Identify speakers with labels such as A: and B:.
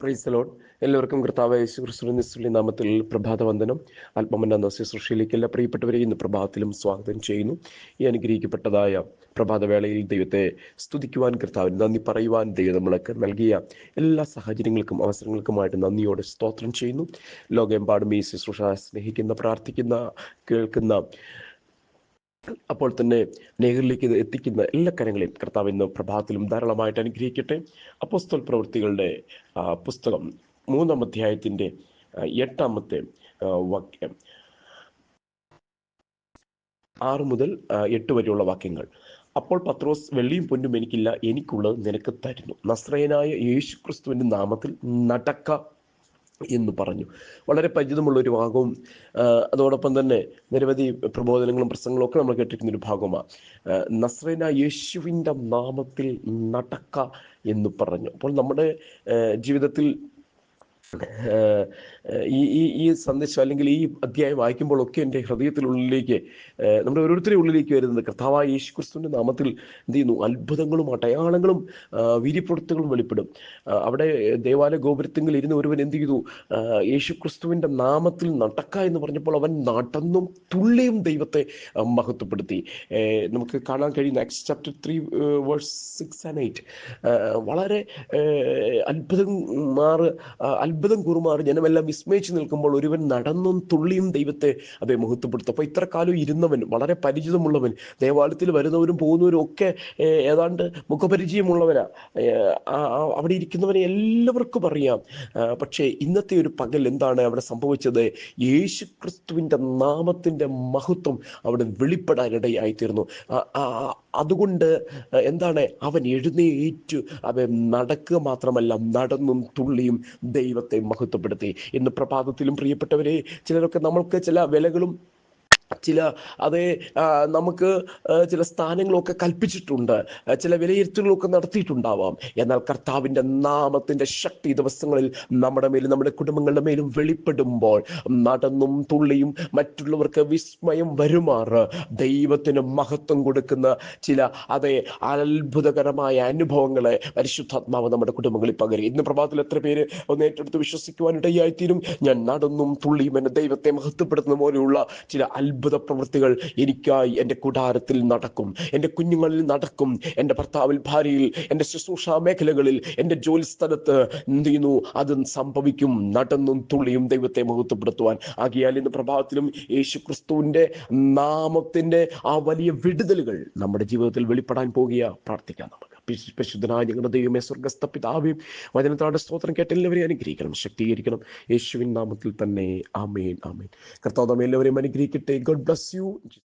A: Price load എല്ലാവർക്കും കർത്താവ് യേശു ക്രിസ്തുവിന്റെ നാമത്തിൽ നാമത്തിൽ പ്രഭാതവന്ദനം. ആത്മമന്ന ശുശ്രൂഷയിലേക്ക് എല്ലാ പ്രിയപ്പെട്ടവരെ ഇന്ന് പ്രഭാതത്തിലും സ്വാഗതം ചെയ്യുന്നു. ഈ അനുഗ്രഹിക്കപ്പെട്ടതായ പ്രഭാതവേളയിൽ ദൈവത്തെ സ്തുതിക്കുവാൻ കർത്താവിന് നന്ദി പറയുവാൻ ദൈവം നമ്മൾക്ക് നൽകിയ എല്ലാ സാഹചര്യങ്ങൾക്കും അവസരങ്ങൾക്കുമായിട്ട് നന്ദിയോടെ സ്തോത്രം ചെയ്യുന്നു. ലോകമെമ്പാടും ഈ ശുശ്രൂഷ സ്നേഹിക്കുന്ന പ്രാർത്ഥിക്കുന്ന കേൾക്കുന്ന അപ്പോൾ തന്നെ നേരിലേക്ക് ഇത് എത്തിക്കുന്ന എല്ലാ കാര്യങ്ങളെയും കർത്താവ് ഇന്ന് പ്രഭാതത്തിലും ധാരാളമായിട്ട് അനുഗ്രഹിക്കട്ടെ. അപ്പോസ്തൽ പ്രവൃത്തികളുടെ പുസ്തകം മൂന്നാം അധ്യായത്തിന്റെ എട്ടാമത്തെ വാക്യം. ആറ് മുതൽ എട്ട് വരെയുള്ള വാക്യങ്ങൾ. അപ്പോൾ പത്രോസ് വെള്ളിയും പൊന്നും എനിക്കില്ല എനിക്കുള്ളത് നിനക്ക് തരുന്നു. നസ്രയനായ യേശു ക്രിസ്തുവിന്റെ നാമത്തിൽ നടക്ക എന്ന് പറഞ്ഞു. വളരെ പരിചിതമുള്ള ഒരു ഭാഗവും അതോടൊപ്പം തന്നെ നിരവധി പ്രബോധനങ്ങളും പ്രസംഗങ്ങളും ഒക്കെ നമ്മൾ കേട്ടിരിക്കുന്ന ഒരു ഭാഗമാണ് നസ്രന യേശുവിന്റെ നാമത്തിൽ നടക്ക എന്ന് പറഞ്ഞു. അപ്പോൾ നമ്മുടെ ജീവിതത്തിൽ ഈ ഈ ഈ സന്ദേശം അല്ലെങ്കിൽ ഈ അധ്യായം വായിക്കുമ്പോഴൊക്കെ എന്റെ ഹൃദയത്തിനുള്ളിലേക്ക് ആ, നമ്മുടെ ഓരോരുത്തരുടെ ഉള്ളിലേക്ക് വരുന്നത് കർത്താവായ യേശു ക്രിസ്തുവിന്റെ നാമത്തിൽ എന്ത് ചെയ്യുന്നു? അത്ഭുതങ്ങളും അടയാളങ്ങളും വീര്യപ്രവൃത്തികളും വെളിപ്പെടും. അവിടെ ദേവാലയ ഗോപുരത്തിങ്കിൽ ഇരുന്ന് ഒരുവൻ എന്ത് ചെയ്തു? യേശു ക്രിസ്തുവിന്റെ നാമത്തിൽ നടക്ക എന്ന് പറഞ്ഞപ്പോൾ അവൻ നടന്നും തുള്ളിയും ദൈവത്തെ മഹത്വപ്പെടുത്തി. നമുക്ക് കാണാൻ കഴിയുന്ന ex chapter three verse six and eight വളരെ അത്ഭുതം മാറ് അത്ഭുതം കൂറുമാറി ജനമെല്ലാം വിസ്മയിച്ചു നിൽക്കുമ്പോൾ ഒരുവൻ നടന്നും തുള്ളിയും ദൈവത്തെ അതെ മുഹത്വപ്പെടുത്തും അപ്പോൾ ഇത്ര കാലം ഇരുന്നവൻ വളരെ പരിചിതമുള്ളവൻ ദേവാലയത്തിൽ വരുന്നവരും പോകുന്നവരും ഒക്കെ ഏതാണ്ട് മുഖപരിചയമുള്ളവരാ. അവിടെ ഇരിക്കുന്നവരെ എല്ലാവർക്കും അറിയാം. പക്ഷേ ഇന്നത്തെ ഒരു പകൽ എന്താണ് അവിടെ സംഭവിച്ചത്? യേശു ക്രിസ്തുവിന്റെ നാമത്തിന്റെ മഹത്വം അവിടെ വെളിപ്പെടാനിടയായി തീർന്നു ആ- ആ- ആ- അതുകൊണ്ട് എന്താണ്? അവൻ എഴുന്നേറ്റു. അവൻ നടക്കുക മാത്രമല്ല നടന്നും തുള്ളിയും ദൈവത്തെ മഹത്വപ്പെടുത്തി. ഇന്ന് പ്രഭാതത്തിലും പ്രിയപ്പെട്ടവരെ ചിലരൊക്കെ നമ്മൾക്ക് ചില വിലകളും ചില അതേ നമുക്ക് ചില സ്ഥാനങ്ങളൊക്കെ കൽപ്പിച്ചിട്ടുണ്ട്. ചില വിലയിരുത്തലുകളൊക്കെ നടത്തിയിട്ടുണ്ടാവാം. എന്നാൽ കർത്താവിന്റെ നാമത്തിന്റെ ശക്തി ദിവസങ്ങളിൽ നമ്മുടെ മേലും നമ്മുടെ കുടുംബങ്ങളുടെ മേലും വെളിപ്പെടുമ്പോൾ നടന്നും തുള്ളിയും മറ്റുള്ളവർക്ക് വിസ്മയം വരുമാറ്. ദൈവത്തിന് മഹത്വം കൊടുക്കുന്ന ചില അതേ അത്ഭുതകരമായ അനുഭവങ്ങളെ പരിശുദ്ധാത്മാവ് നമ്മുടെ കുടുംബങ്ങളിൽ പകരും. ഇന്ന് പ്രഭാതത്തിൽ എത്ര പേര് ഒന്ന് ഏറ്റെടുത്ത് വിശ്വസിക്കുവാനിടയായിത്തീരും ഞാൻ നടന്നും തുള്ളിയും എന്നെ ദൈവത്തെ മഹത്വപ്പെടുത്തുന്ന പോലെയുള്ള ചില അത്ഭുത പ്രവൃത്തികൾ എനിക്കായി എന്റെ കൂടാരത്തിൽ നടക്കും. എന്റെ കുഞ്ഞുങ്ങളിൽ നടക്കും. എന്റെ ഭർത്താവിൽ ഭാര്യയിൽ എന്റെ ശുശ്രൂഷ മേഖലകളിൽ എന്റെ ജോലി സ്ഥലത്ത് എന്ത് ചെയ്യുന്നു? അത് സംഭവിക്കും. നടന്നും തുള്ളിയും ദൈവത്തെ മഹത്വപ്പെടുത്തുവാൻ. ആകിയാൽ ഇന്ന് പ്രഭാതത്തിലും യേശു ക്രിസ്തുവിന്റെ നാമത്തിന്റെ ആ വലിയ വിടുതലുകൾ നമ്മുടെ ജീവിതത്തിൽ വെളിപ്പെടാൻ പോകുക. പ്രാർത്ഥിക്കാം നമുക്ക്. പരിശുദ്ധനായ ഞങ്ങളുടെ ദൈവമേ സ്വർഗസ്ഥ പിതാവേയും വചനത്തോടെ സ്തോത്രം കേട്ട് എല്ലാവരെയും അനുഗ്രഹിക്കണം ശക്തീകരിക്കണം. യേശുവിൻ നാമത്തിൽ തന്നെ. ആമേൻ ആമേൻ. കർത്താവ് എല്ലാവരെയും അനുഗ്രഹിക്കട്ടെ. God bless you